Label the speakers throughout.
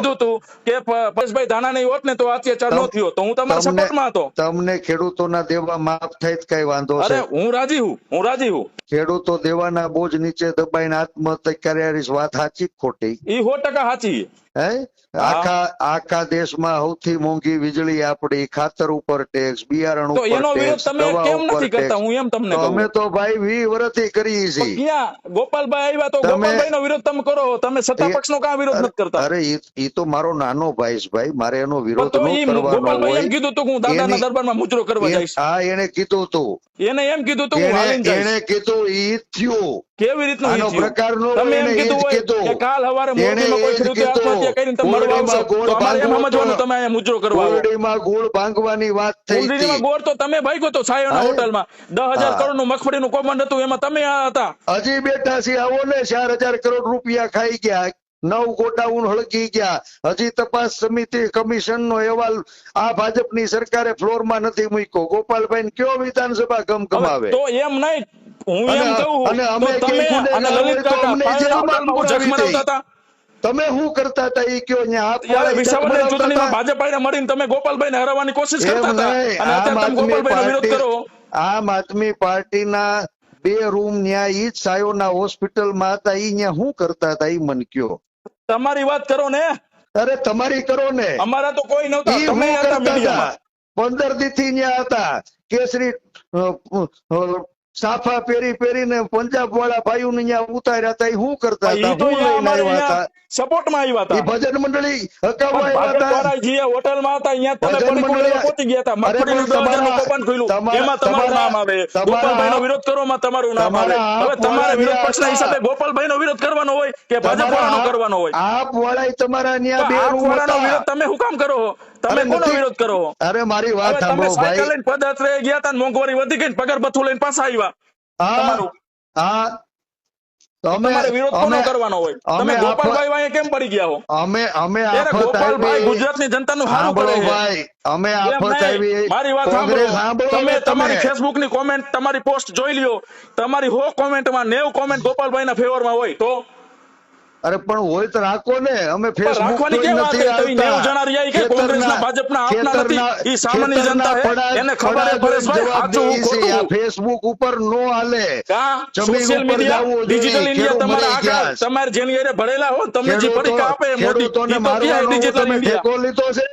Speaker 1: કીધું તું કે પરેશભાઈ ધાણા નહીં હોત ને તો અત્યાચાર ન થયો. તો હું તમારા સપોર્ટમાં હતો
Speaker 2: તમને ખેડૂતોના દેવા માફ થાય કઈ વાંધો
Speaker 1: અરે હું રાજી હું હું રાજી હું.
Speaker 2: ખેડૂતો દેવાના બોજ નીચે દબાઈને આત્મહત્યા કર્યા વાત સાચી ખોટી.
Speaker 1: એ સો ટકા સાચી.
Speaker 2: હે? આખા આખા દેશમાં સૌથી મોંઘી વીજળી આપડી ખાતર ઉપર ટેક્સ બિયારણ ઉપર
Speaker 1: એનો વિરોધ તમે કેમ નથી કરતા? હું એમ તમને કહું.
Speaker 2: અમે તો ભાઈ વી વર્ષથી કરીએ છીએ
Speaker 1: ક્યાં? ગોપાલભાઈ આવ્યા તો ગોપાલભાઈ નો વિરોધ તમે કરો. તમે સત્તા પક્ષ નો કાં વિરોધ નથી કરતા?
Speaker 2: અરે ઈ ઈ તો મારો નાનો ભાઈ ભાઈ મારે એનો વિરોધ ન કરવાનો હોય
Speaker 1: એમ કીધું તો હું દાદાના દરબારમાં મુજરો કરવા જઈશ.
Speaker 2: હા એને કીધું તો
Speaker 1: એને એમ કીધું તો હું
Speaker 2: એને કીધું ઈ થયું.
Speaker 1: કેવી રીતનું
Speaker 2: આનો? પ્રકારનો
Speaker 1: તમે એમ કીધું હોય કે કાલ હવારે મોરબીમાં કોઈ
Speaker 2: એ
Speaker 1: ખેડૂતે આત્મહત્યા કરીને તમે મરવા તો અમારે એમ સમજવાનું તમે અહીંયા મુજરો કરવા.
Speaker 2: ગોળડીમાં ગોળ ભાંગવાની વાત થઈ હતી.
Speaker 1: ગોળ તો તમે ભાગ્યો તો
Speaker 2: હા.
Speaker 1: હોટલમાં. દસ
Speaker 2: હજારનું
Speaker 1: કરોડનું મગફળીનું કૌભાંડ હતું એમાં તમે આ હતા.
Speaker 2: હજી બેઠા છે આવો ને ચાર હજાર કરોડ રૂપિયા ખાઈ ગયા. નવ ગોડાઉન હળગી ગયા. હજી તપાસ સમિતિ કમિશન નો અહેવાલ આ ભાજપની સરકારે ફ્લોરમાં નથી મૂક્યો. ગોપાલભાઈ કયો વિધાનસભા ગમ
Speaker 1: ગમાવે? તો એમ નહીં. હું એમ કહું
Speaker 2: અને અમે જેલમાં તમે શું કરતા હતા? એ કયો
Speaker 1: ચૂંટણીમાં
Speaker 2: હતા?
Speaker 1: ભાજપ મળીને તમે ગોપાલભાઈને હરાવવાની કોશિશ કરતા હતા? અને
Speaker 2: આમ
Speaker 1: અત્યારે તમે
Speaker 2: આદમી
Speaker 1: ગોપાલભાઈનો વિરોધ કરો.
Speaker 2: પાર્ટી આમ આદમી પાર્ટીના બે રૂમ ન્યા ઈ જ સાયોના હોસ્પિટલમાં હતા. ઈ ન્યા શું કરતા હતા? ઈ મન કયો.
Speaker 1: તમારી વાત કરો ને.
Speaker 2: અરે તમારી કરો ને.
Speaker 1: અમારા તો કોઈ નહોતા. તમે હતા મીડિયામાં.
Speaker 2: પંદર દી થી ત્યાં હતા. કેસરી સાફા પહેરી પહેરીને પંજાબ વાળા ભાઈઓ ને અહીંયા ઉતાર્યા હતા એ શું કરતા હતા? હું લઈને આવ્યા હતા?
Speaker 1: આવ્યા
Speaker 2: ભજન મંડળી હકાવવા
Speaker 1: પણ
Speaker 2: આવ્યા હતા?
Speaker 1: અહીંયા તમે
Speaker 2: ભજન મંડળી-
Speaker 1: પહોંચી ગયા હતા
Speaker 2: પણ તમારા-
Speaker 1: કૌભાંડ ખુલ્યું એમાં તમારું નામ આવે. ગોપાલભાઈ
Speaker 2: નો
Speaker 1: વિરોધ કરવામાં તમારું નામ આવે. હવે તમારે વિરોધ પક્ષ
Speaker 2: ના
Speaker 1: હિસાબે ગોપાલભાઈ નો વિરોધ કરવાનો હોય કે ભાજપ વાળાનો કરવાનો હોય?
Speaker 2: આપ વાળા તમારા ન્યા બે.
Speaker 1: વિરોધ તમે શું કામ કરો? તમે કોનો. વિરોધ કરો?
Speaker 2: અરે મારી વાત સાંભળો
Speaker 1: સાયકલ લઈને પદયાત્રાએ ગયા તા મોંઘવારી વધી ગઈ પગાર ભથ્થું લઈને પાછા આવ્યા. તમારું.
Speaker 2: હા. અમે
Speaker 1: વિરોધ કોનો કરવાનો હોય? તમે ગોપાલભાઈ વાંહે કેમ પડી ગયા હો?
Speaker 2: અમે અમે
Speaker 1: ગોપાલભાઈ ગુજરાતની જનતાનું સારું કરે
Speaker 2: ભાઈ. અમે
Speaker 1: એમ
Speaker 2: આફત
Speaker 1: નહીં.
Speaker 2: આવી
Speaker 1: મારી વાત સાંભળો.
Speaker 2: સાંભળો
Speaker 1: તમે તમારી ફેસબુકની કોમેન્ટ તમારી પોસ્ટ જોઈ લ્યો. તમારી હો કોમેન્ટમાં નેવ કોમેન્ટ ગોપાલભાઈ ના ફેવરમાં હોય તો?
Speaker 2: અરે પણ હોય તો રાખો ને. અમે ફેસબુક
Speaker 1: કે કોંગ્રેસના, ભાજપના આપના નથી. સામાન્ય જનતા. એને ખબર પરેશભાઈ, સાચું
Speaker 2: ઉપર નો હાલે.
Speaker 1: સોશિયલ મીડિયા ડિજિટલ ઇન્ડિયા તમારા
Speaker 2: આગળ
Speaker 1: તમારે જેની હારે ભરેલા હો તમને જે પડીકા આપે મોદી.
Speaker 2: ખેડૂતોને
Speaker 1: તો ડિજિટલ
Speaker 2: તમે
Speaker 1: ઇન્ડિયા
Speaker 2: ઠેકો લીધો છે?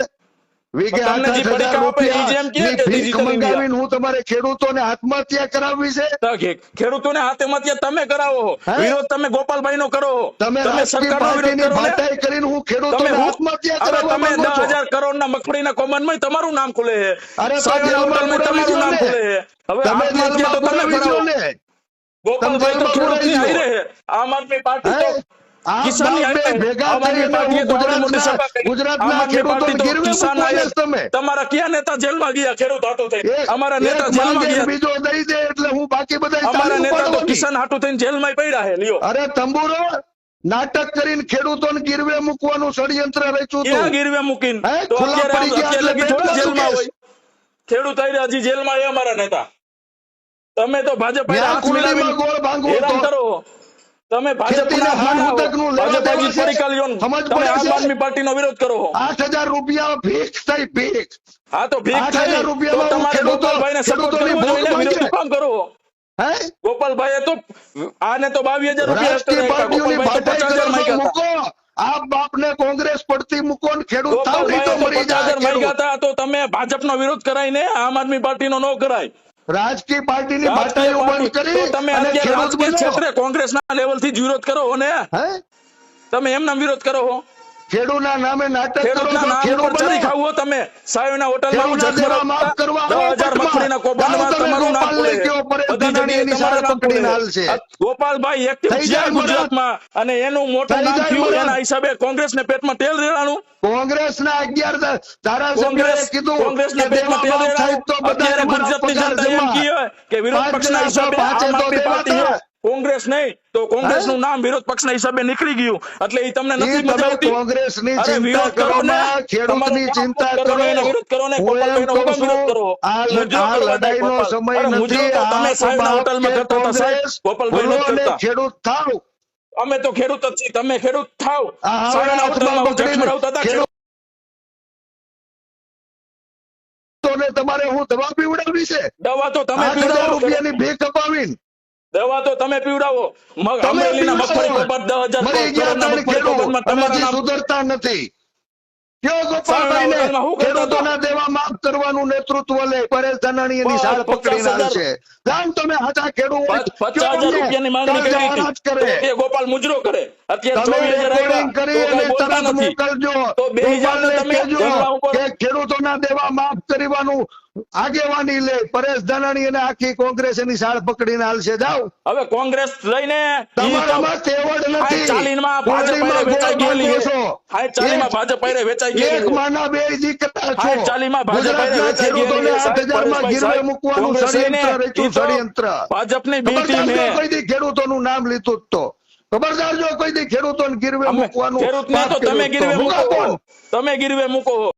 Speaker 2: હું તમારે ખેડૂતોને આત્મહત્યા કરાવવી છે?
Speaker 1: ખેડૂતોને આત્મહત્યા તમે કરાવો વિરોધ તમે ગોપાલભાઈ નો કરો
Speaker 2: તમે
Speaker 1: તમે
Speaker 2: રાજકીય
Speaker 1: સરકારનો વિરોધ
Speaker 2: પાર્ટીની
Speaker 1: કરો ને?
Speaker 2: ભાટાઈ કરીને હું ખેડૂતોને આત્મહત્યા કરાવવા
Speaker 1: તમે
Speaker 2: માંગો
Speaker 1: દસ
Speaker 2: છો
Speaker 1: હજાર કરોડના મગફળીના કૌભાંડમાં તમારું નામ ખુલે છે.
Speaker 2: અરે
Speaker 1: તમારું નામ ખુલે હવે આત્મહત્યા તો તમે કરાવો. ગોપાલભાઈ તો. આમ આદમી પાર્ટી તમારા કયા નેતા જેલમાં ગયા ખેડૂત હાટુ થઈ અમારા નેતા જેલમાં ગયા.
Speaker 2: બીજો દઈ દે એટલે હું બાકી બધા
Speaker 1: અમારા નેતા તો કિસાન હાટુ થઈને જેલમાં પડ્યા લ્યો.
Speaker 2: અરે તંબુરો નાટક કરીને ખેડૂતોને ગીરવે મૂકવાનું ષડયંત્ર રચ્યું હતું
Speaker 1: ગીરવે મૂકીને? જેલમાં હોય? ખેડૂત આઈને હજી જેલમાં એ અમારા નેતા. તમે તો ભાજપ
Speaker 2: ગોળ ભાંગો
Speaker 1: કરો. તમે ભાજપના પાર્ટીનો વિરોધ કરો
Speaker 2: રૂપિયા ભીખ થઈ ભીખ.
Speaker 1: હા તો
Speaker 2: હજાર
Speaker 1: તો તમારે ગોપાલભાઈને સપોર્ટ કરો
Speaker 2: હે.
Speaker 1: ગોપાલભાઈએ તો આને તો બાવીસ હજાર રૂપિયા પચાસ હજાર
Speaker 2: કરો છો,
Speaker 1: માંગ્યા હતા.
Speaker 2: મૂકો. આ બાપને કોંગ્રેસ પડતી મૂકો ને ખેડૂત થાવ તો મરી જાય
Speaker 1: તો તમે ભાજપનો વિરોધ કરાઈને આમ આદમી પાર્ટીનો ન કરાય.
Speaker 2: રાજકીય પાર્ટીની
Speaker 1: રાજકીય
Speaker 2: બંધ કરી
Speaker 1: તમે અત્યારે ક્ષેત્રે કોંગ્રેસના લેવલથી જ વિરોધ કરો ને.
Speaker 2: હે?
Speaker 1: તમે એમના વિરોધ કરો હો.
Speaker 2: ખેડૂના નામે નાટક કરો છો બનો.
Speaker 1: ખાવું તમે. સાયોના હોટલમાં હું
Speaker 2: માફ કરવા
Speaker 1: દસ
Speaker 2: આવો
Speaker 1: હજાર
Speaker 2: પટમાં.
Speaker 1: મગફળીના કૌભાંડમાં
Speaker 2: જાઓ તમે
Speaker 1: તમારું નામ
Speaker 2: ગોપાલને
Speaker 1: ખુલે.
Speaker 2: પકડીને.
Speaker 1: ગોપાલભાઈ એક્ટિવ છે ગુજરાતમાં અને એનું મોટું નામ થયું એના હિસાબે કોંગ્રેસને પેટમાં તેલ રેડાણું
Speaker 2: કોંગ્રેસના અગિયાર ધારાસભ્યોએ
Speaker 1: કોંગ્રેસ
Speaker 2: કીધું
Speaker 1: કોંગ્રેસના પેટમાં તેલ રેડાણું.
Speaker 2: તો બધા
Speaker 1: ગુજરાતની જનતા એમ કહે કે વિરોધ પક્ષના
Speaker 2: ના
Speaker 1: હિસાબે
Speaker 2: પાંચે
Speaker 1: આમ આદમી પાર્ટી. કોંગ્રેસ નહીં તો કોંગ્રેસનું નામ વિરોધ પક્ષના હિસાબે નીકળી ગયું. એટલે એ તમને નથી મજાવતી
Speaker 2: કોંગ્રેસની ચિંતા
Speaker 1: કરો
Speaker 2: ખેડૂતની. ચિંતા
Speaker 1: કરો એનો વિરોધ કરો ને. વિરોધ કરો.
Speaker 2: આ લડાઈ
Speaker 1: નો
Speaker 2: સમય નથી
Speaker 1: તમે સાહેબ
Speaker 2: ના
Speaker 1: હોટલમાં જતો હતા સાહેબ. ગોપાલભાઈ
Speaker 2: નો
Speaker 1: કરતા
Speaker 2: ખેડૂત થાવ
Speaker 1: અમે તો ખેડૂત જ છીએ તમે ખેડૂત થાવ. સાહેબ
Speaker 2: ના
Speaker 1: હોટલમાં
Speaker 2: જક્ષ
Speaker 1: આવતા હતા
Speaker 2: તમારે હું દવા પીવડાવી છે?
Speaker 1: દવા તો તમે
Speaker 2: રૂપિયાની ભીખ અપાવીને
Speaker 1: દવા તો તમે પીવડાવો. અમરેલીના મગફળી. કપાત દસ હજાર. તમારા
Speaker 2: સુધરતા નથી? ખેડૂતોના દેવા માફ કરવાનું નેતૃત્વ લે. પરેશ ધાનાણી એની સાળ
Speaker 1: પચાસ
Speaker 2: પકડીને જાણ તમે હાચા ખેડૂત
Speaker 1: પચાસ હજાર રૂપિયાની માંગણી કરી ગોપાલ મુજરો કરે. અત્યારે
Speaker 2: મોકલજો. ખેડૂતોના દેવા માફ કરવાનું આગેવાની લે પરેશ ધાનાણી અને આખી કોંગ્રેસ એની સાળ પકડીને હાલશે. જાઓ.
Speaker 1: હવે કોંગ્રેસ લઈને
Speaker 2: તમારામાં તેવડ નથી.
Speaker 1: ચાલીમાં ભાજપ વેચાઈ ગયેલી છે. ચાલીમાં ભાજપ વેચાઈ ગયેલી
Speaker 2: એક માના બે દીકરા છો.
Speaker 1: ચાલીમાં ભાજપ વેચાઈ ગયેલી
Speaker 2: ખેડૂતોને
Speaker 1: છે. સાહેબ,
Speaker 2: આઠ હજારમાં ગીરવે મૂકવાનું ષડયંત્ર રચ્યું, ષડયંત્ર.
Speaker 1: ભાજપની બી
Speaker 2: ખબરદાર
Speaker 1: ટીમ
Speaker 2: કોઈ દી ખેડૂતોનું નામ લીધું જ તો. ખબરદાર જો કોઈ દી ખેડૂતોને ગીરવે મૂકવાનું
Speaker 1: ખેડૂતને તો તમે ગીરવે
Speaker 2: મૂકો.
Speaker 1: તમે ગીરવે મૂકો.